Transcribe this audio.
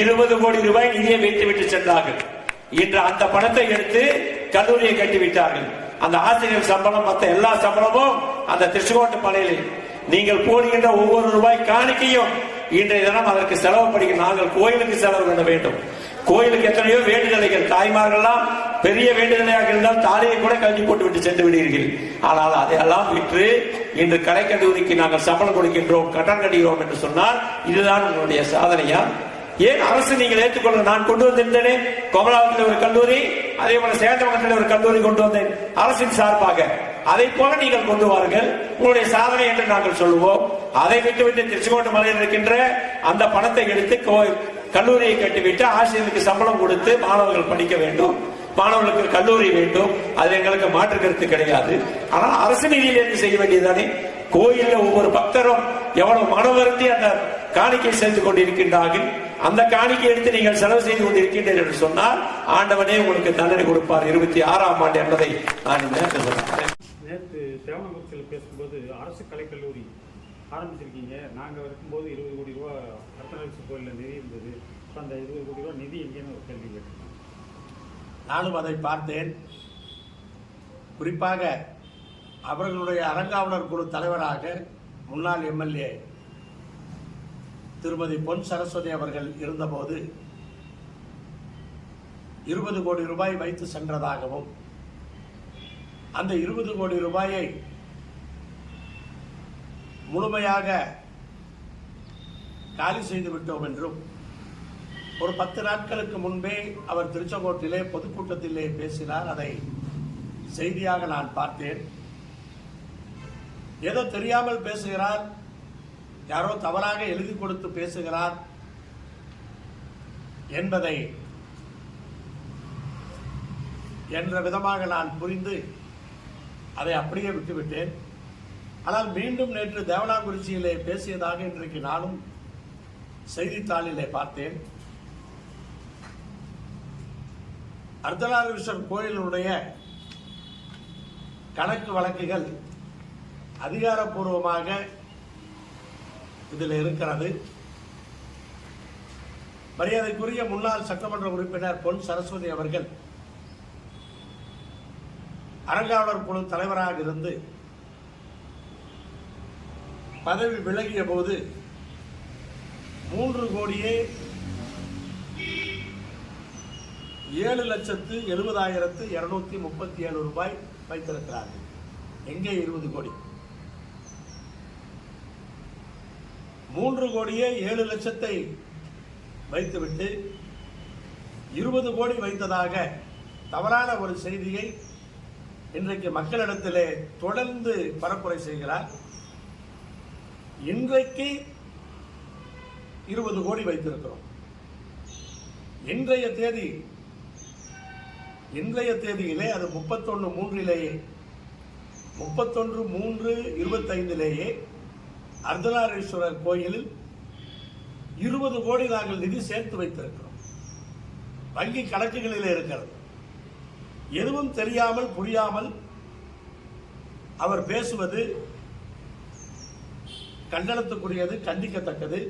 இருபது கோடி ரூபாய் நிதியை வைத்துவிட்டு சென்றார்கள். இன்று அந்த பணத்தை எடுத்து கல்லூரியை கட்டிவிட்டார்கள். அந்த ஆசிரியர் சம்பளம் மற்ற எல்லா சம்பளமும் அந்த திருச்சிக்கோட்டு மலையில். நீங்கள் போடுகின்ற ஒவ்வொரு ரூபாய் காணிக்கையும் இன்றைய தினம் அதற்கு செலவு படிக்க நாங்கள் கோயிலுக்கு செலவு பண்ண வேண்டும். கோயிலுக்கு எத்தனையோ வேண்டுதலைகள் தாய்மார்கள்லாம் பெரிய வேண்டுதலையாக இருந்தால் தாலியை கூட கல்வி போட்டு விட்டு சென்று விடுவீர்கள். ஆனால் அதையெல்லாம் விற்று இன்று கலைக்கல்லூரிக்கு நாங்கள் சம்பளம் கொடுக்கின்றோம் கட்டணம் கட்டுகிறோம் என்று சொன்னால் இதுதான் உங்களுடைய சாதனையா? ஏன் அரசு நீங்கள் ஏற்றுக்கொள்ள நான் கொண்டு வந்திருந்தேனே? கோமலாவத்தில் ஒரு கல்லூரி அதே போல சேந்தமங்கத்தில் ஒரு கல்லூரி கொண்டு வந்தேன். அரசின் சார்பாக. அதை போல நீங்கள் கொண்டு வாருங்கள். உங்களுடைய சாதனை என்று நாங்கள் சொல்லுவோம். அதை விட்டுவிட்டு திருச்சிக்கோட்டை மலையில் இருக்கின்ற அந்த பணத்தை எடுத்து கல்லூரியை கட்டிவிட்டு ஆசிரியருக்கு சம்பளம் கொடுத்து மாணவர்கள் படிக்க வேண்டும். மாணவர்களுக்கு கல்லூரி வேண்டும். அது எங்களுக்கு மாற்று கருத்து கிடையாது. ஆனால் அரசு நிதியில் இருந்து செய்ய வேண்டியதுதானே? கோயிலில் ஒவ்வொரு பக்தரும் எவ்வளவு மனவருந்தி அந்த காணிக்கை செலுத்திக் கொண்டிருக்கின்றார்கள். அந்த காணிக்கை எடுத்து நீங்கள் செலவு செய்து கொண்டிருக்கின்றீர்கள் என்று சொன்னால் ஆண்டவனே உங்களுக்கு தண்டனை கொடுப்பார். இருபத்தி ஆறாம் ஆண்டு என்பதை நான் நேரத்தில் சொல்றேன். நேற்று சேவனகுறிச்சியில் பேசும்போது அரசு கலைக்கல்லூரி ஆரம்பிச்சிருக்கீங்க. நாங்கள் இருக்கும்போது இருபது கோடி ரூபா ரத்தனரிசி கோயிலில் நிதி இருந்தது. இப்போ அந்த இருபது கோடி ரூபா நிதி எங்கேன்னு ஒரு கேள்வி கேட்டிருக்கோம். நானும் அதை பார்த்தேன். குறிப்பாக அவர்களுடைய அறங்காவலர் குழு தலைவராக முன்னாள் எம்எல்ஏ திருமதி பொன் சரஸ்வதி அவர்கள் இருந்தபோது இருபது கோடி ரூபாய் வைத்து சென்றதாகவும் அந்த இருபது கோடி ரூபாயை முழுமையாக காலி செய்து விட்டோம் என்றும் ஒரு பத்து நாட்களுக்கு முன்பே அவர் திருச்செங்கோட்டிலே பொதுக்கூட்டத்திலே பேசினார். அதை செய்தியாக நான் பார்த்தேன். ஏதோ தெரியாமல் பேசுகிறார். யாரோ தவறாக எழுதி கொடுத்து பேசுகிறார் என்பதை என்ற விதமாக நான் புரிந்து அதை அப்படியே விட்டுவிட்டேன். ஆனால் மீண்டும் நேற்று தேவனாங்குறிச்சியிலே பேசியதாக இன்றைக்கு நானும் செய்தித்தாளிலே பார்த்தேன். அர்த்தநாரீஸ்வரர் கோயிலுடைய கணக்கு வழக்குகள் அதிகாரப்பூர்வமாக இதில் இருக்கிறது. மரியாதைக்குரிய முன்னாள் சட்டமன்ற உறுப்பினர் பொன் சரஸ்வதி அவர்கள் அறங்காவலர் குழு தலைவராக இருந்து பதவி விலகிய போது மூன்று கோடியே ஏழு லட்சத்து எழுபதாயிரத்து இருநூத்தி முப்பத்தி ஏழு ரூபாய் வைத்திருக்கிறார்கள். எங்கே இருபது கோடி? மூன்று கோடியே ஏழு லட்சத்தை வைத்துவிட்டு இருபது கோடி வைத்ததாக தவறான ஒரு செய்தியை இன்றைக்கு மக்களிடத்திலே தொடர்ந்து பரப்புரை செய்கிறார். இன்றைக்கு இருபது கோடி வைத்திருக்கிறோம். இன்றைய தேதி இன்றைய தேதியிலே அது முப்பத்தொன்று மூன்றிலேயே முப்பத்தொன்று மூன்று இருபத்தைந்திலேயே அர்த்தநாரீஸ்வரர் கோயிலில் இருபது கோடி நாங்கள் நிதி சேர்த்து வைத்திருக்கிறோம். வங்கி கணக்குகளில் இருக்கிறது. எதுவும் தெரியாமல் புரியாமல் அவர் பேசுவது கண்டனத்துக்குரியது கண்டிக்கத்தக்கது.